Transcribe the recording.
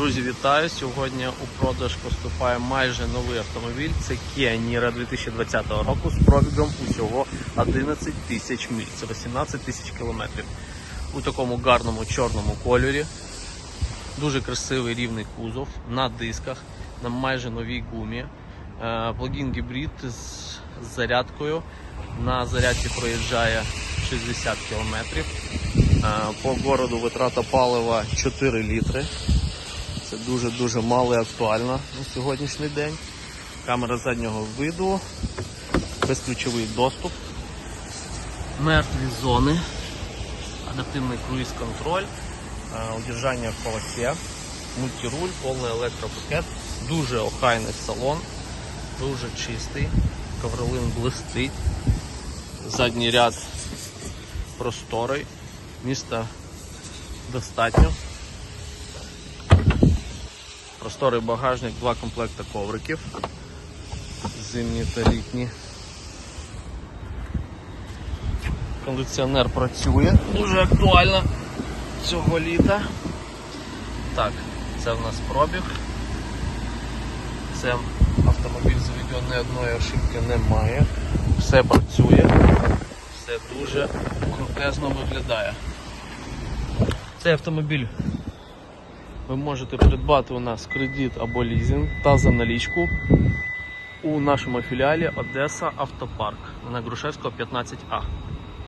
Друзі, вітаю! Сьогодні у продаж поступає майже новий автомобіль. Це Kia Niro 2020 року з пробігом усього 11 тисяч миль. Це 18 тисяч кілометрів. У такому гарному чорному кольорі. Дуже красивий рівний кузов на дисках, на майже новій гумі. Е, Плагін гібрид з з зарядкою. На зарядці проїжджає 60 кілометрів. Е, По городу витрата палива 4 літри. Це дуже-дуже мало і актуально на сьогоднішній день. Камера заднього виду, безключовий доступ, мертві зони, адаптивний круїз-контроль, е, удержання в полосе, мультируль, повний електропакет, дуже охайний салон, дуже чистий, ковролин блистить, задній ряд просторий, міста достатньо. Просторий багажник, два комплекти ковриків. Зимні та літні. Кондиціонер працює, дуже актуально цього літа. Так, це в нас пробіг. Це автомобіль заведений одної ошибки немає. Все працює, все дуже крутезно виглядає. Цей автомобіль ви можете придбати у нас кредит або лізинг та за налічку у нашому філіалі Одеса Автопарк на Грушевського 15А.